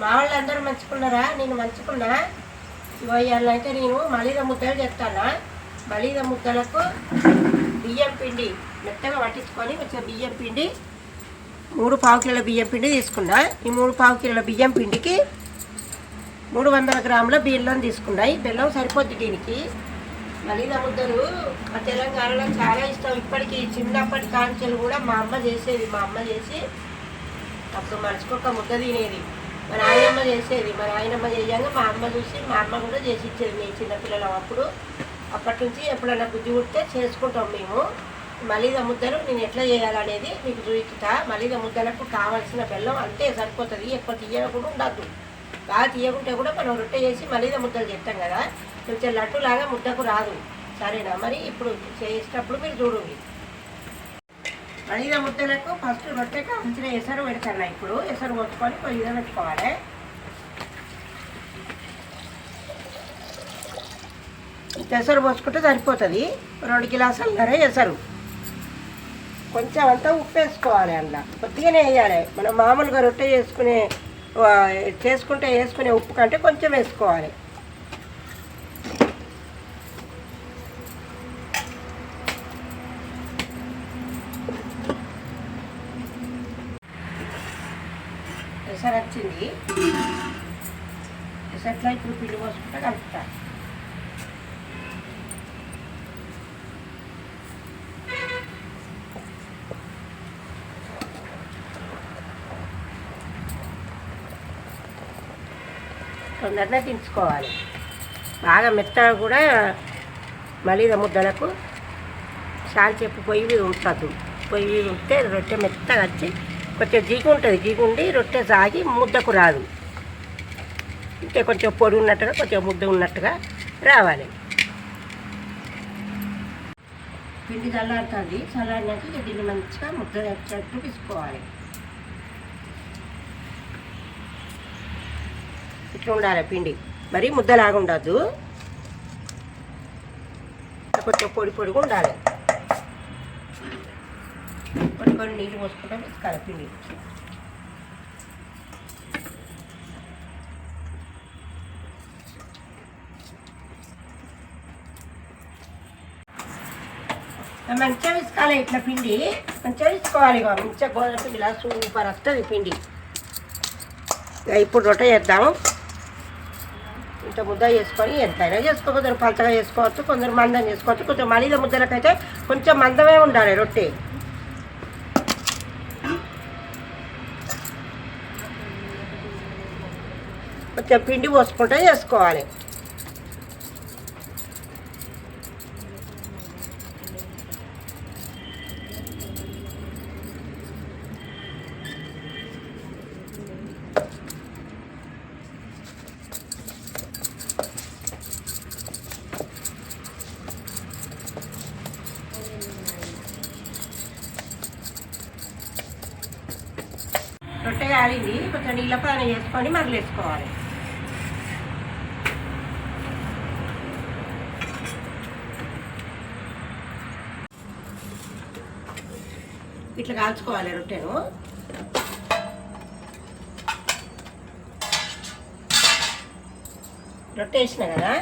మా వాళ్ళు అందరూ మంచుకున్నారా? నేను మంచుకున్నా. ఇవాళైతే నేను మలీద ముద్దలు చేస్తానా. మలీద ముద్దలకు బియ్యం పిండి మెత్తగా పట్టించుకొని కొంచెం బియ్యం పిండి మూడు పావు కిలోల బియ్యం పిండి తీసుకున్నా. ఈ మూడు పావు కిలోల బియ్యం పిండికి మూడు వందల గ్రాముల బెల్లం తీసుకున్నాయి ఈ బెల్లం సరిపోద్ది దీనికి. మలీద ముద్దలు మా తెలంగాణలో చాలా ఇష్టం. ఇప్పటికీ చిన్నప్పటి కాంచెలు కూడా మా అమ్మ చేసేది. మా అమ్మ చేసి అప్పుడు మర్చిపోక ముద్ద తినేది. మా నాయనమ్మ చేసేది. మా నాయనమ్మ చేయంగా మా అమ్మ చూసి మా అమ్మ కూడా చేసి ఇచ్చేది మేము చిన్నపిల్లలం అప్పుడు. అప్పటి నుంచి ఎప్పుడైనా బుద్ధి పుడితే చేసుకుంటాం మేము. మలీద ముద్దలు నేను ఎట్లా చేయాలనేది మీకు చూపిస్తా. మలీద ముద్దలకు కావాల్సిన బెల్లం అంతే సరిపోతుంది. ఎక్కువ తీయకుండా ఉండద్దు. బాగా తీయకుంటే కూడా మనం రొట్టె చేసి మలీద ముద్దలు చేస్తాం కదా. కొంచెం లడ్డులాగా ముద్దకు రాదు. సరేనా? మరి ఇప్పుడు చేసేటప్పుడు మీరు చూడండి. మలీద ముద్దలకు ఫస్ట్ రొట్టెకు మంచిగా ఎసరు పెడతాను ఇప్పుడు. ఎసరు కొట్టుకొని కొద్దిగా పెట్టుకోవాలి. ఎసరు పోసుకుంటే సరిపోతుంది. రెండు గిలాసులన్నర ఎసరు. కొంచెం అంతా ఉప్పు వేసుకోవాలి అందులో. కొద్దిగానే వేయాలి. మనం మామూలుగా రొట్టె చేసుకునే చేసుకుంటే వేసుకునే ఉప్పు కంటే కొంచెం వేసుకోవాలి. ఎసరు వచ్చింది. ఎసట్లో ఇప్పుడు పిండి పోసుకుంటే కలుపుతా. తొందరగా దించుకోవాలి. బాగా మెత్తగా కూడా మళ్ళీ ముద్దలకు సాల్చేపు పొయ్యి మీద ఉంచద్దు. పొయ్యి మీద ఉంటే రొట్టె మెత్తగా వచ్చి కొంచెం జిగు ఉంటుంది జిగు ఉండి రొట్టె సాగి ముద్దకు రాదు. అంటే కొంచెం పొడి ఉన్నట్టుగా కొంచెం ముద్ద ఉన్నట్టుగా రావాలి. పిండి చల్లారుతుంది చల్లారినాక దీన్ని మంచిగా ముద్ద వచ్చేటట్టు తీసుకోవాలి. ఇట్లా ఉండాలి పిండి. మరి ముద్దలాగా ఉండద్దు. కొంచెం పొడి పొడిగా ఉండాలి. కొన్ని కొన్ని నీళ్ళు పోసుకుంటాం కలిపి పిండి. మంచిగా విసుకోవాలి ఇట్లా పిండి. మంచిగా విసుకోవాలి ఇక మంచిగా గోధుమ పిండి ఇలా సూపర్ వస్తుంది పిండి. ఇప్పుడు రొట్టె చేద్దాం. ఇంత ముద్ద చేసుకొని ఎంతైనా చేసుకో కొందరు పలచగా చేసుకోవచ్చు కొందరు మందం చేసుకోవచ్చు. కొంచెం మలీద ముద్దలకైతే కొంచెం మందమే ఉండాలి రొట్టె. పిండి పోసుకుంటా చేసుకోవాలి. రొట్టె కాలింది కొంచెం నీళ్ళ పైన వేసుకొని మరలేసుకోవాలి. ఇట్లా కాల్చుకోవాలి రొట్టెను. రొట్టె వేసిన కదా?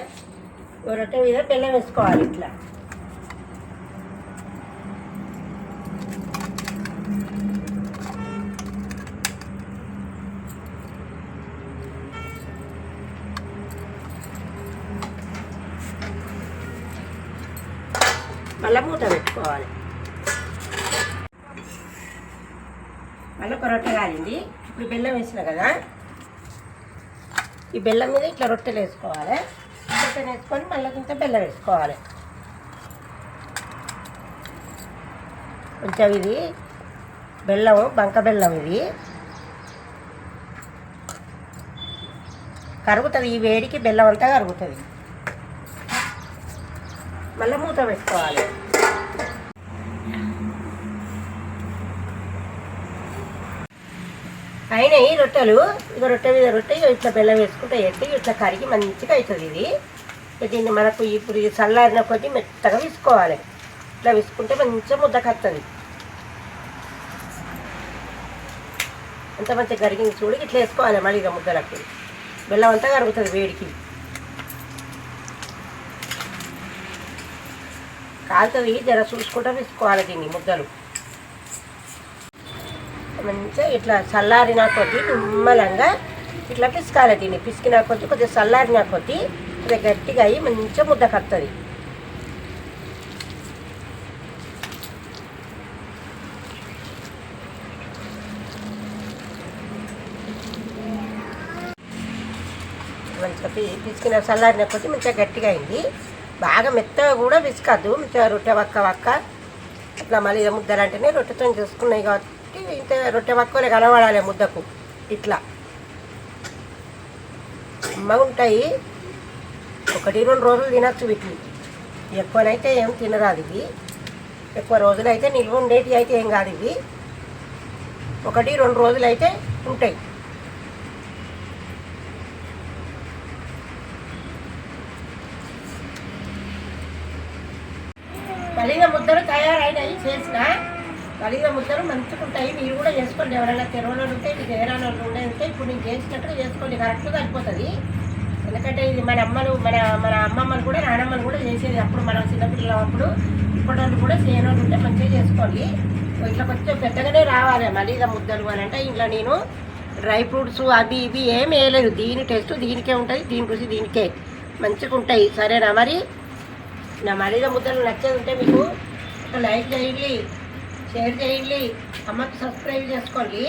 ఓ రొట్టె మీద బెల్లం వేసుకోవాలి ఇట్లా. మళ్ళీ మూత పెట్టుకోవాలి. మళ్ళీ ఒక రొట్టె కాలింది. ఇప్పుడు బెల్లం వేసిన కదా. ఈ బెల్లం మీద ఇట్లా రొట్టెలు వేసుకోవాలి. రొట్టెలు వేసుకొని మళ్ళీ కొంత బెల్లం వేసుకోవాలి. కొంచెం ఇది బెల్లం బంక బెల్లం ఇది. కరుగుతుంది ఈ వేడికి బెల్లం అంతా కరుగుతుంది. మళ్ళీ మూత పెట్టుకోవాలి. అయినాయి ఈ రొట్టెలు ఇక రొట్టె మీద రొట్టె ఇట్లా బెల్లం వేసుకుంటే ఎత్తి ఇట్లా కరిగి మంచిగా అవుతుంది ఇది. దీన్ని మనకు ఇప్పుడు ఇది చల్లారిన కొద్ది మెత్తగా విసుకోవాలి. ఇట్లా విసుకుంటే మంచిగా ముద్ద కత్తది. అంత మంచిగా కరిగింది చూడు ఇట్లా వేసుకోవాలి మళ్ళీ ఇక ముద్దలకి. బెల్లం అంతా కరుగుతుంది వేడికి. కాలుతుంది జర చూసుకుంటా విసుకోవాలి దీన్ని ముద్దలు. మంచిగా ఇట్లా చల్లారిన కొద్ది నిమ్మలంగా ఇట్లా పిసకాలి దీన్ని. పిసికిన కొద్ది కొద్దిగా చల్లారిన కొద్ది కొద్దిగా గట్టిగా అయ్యి మంచిగా ముద్ద కడుతుంది మంచిగా పిసికిన చల్లారిన కొద్ది మంచిగా గట్టిగా అయింది. బాగా మెత్తగా కూడా పిసుకద్దు. మంచిగా రొట్టె వక్క వక్క. ఇట్లా మళ్ళీ ముద్దలు అంటేనే రొట్టెతో చేసుకున్నాయి కాబట్టి ఇంత రొట్టె వక్కలే కలవడాలి ముద్దకు. ఇట్లా. అమ్మ ఉంటాయి. ఒకటి రెండు రోజులు తినచ్చు వీటిని. ఎక్కువనైతే ఏం తినరాదు ఇవి. ఎక్కువ రోజులు అయితే నిల్వ ఉండేటివి అయితే ఏం కాదు ఇవి. ఒకటి రెండు రోజులు అయితే ఉంటాయి. మళ్ళీ ముద్దలు తయారైనాయి చేసిన. కలిగిన ముద్దలు మంచిగా ఉంటాయి మీరు కూడా చేసుకోండి. ఎవరైనా తెరవలు ఉంటే మీకు ఏరాలో ఉండే ఉంటే ఇప్పుడు నేను చేసినట్టుగా చేసుకోండి. కరెక్ట్గా అయిపోతుంది. ఎందుకంటే ఇది మన అమ్మలు మన మన అమ్మమ్మలు కూడా నానమ్మలు కూడా చేసేది అప్పుడు మనం చిన్నపిల్లలు అప్పుడు. ఇప్పటి వాళ్ళు కూడా చేయనోళ్ళు ఉంటే మంచిగా చేసుకోండి. ఇట్లా కొంచెం పెద్దగానే రావాలి. మలీద ముద్దలు అని అంటే ఇంట్లో నేను డ్రై ఫ్రూట్స్ అవి ఇవి ఏం వేయలేదు. దీని టేస్ట్ దీనికే ఉంటుంది దీని రుచి దీనికే. మంచిగా ఉంటాయి. సరేనా మరి? నా మరీద ముద్దలు నచ్చేది ఉంటే మీకు ఒక లైక్ చేయండి. షేర్ చేయండి. అమ్మకి సబ్స్క్రైబ్ చేసుకోండి.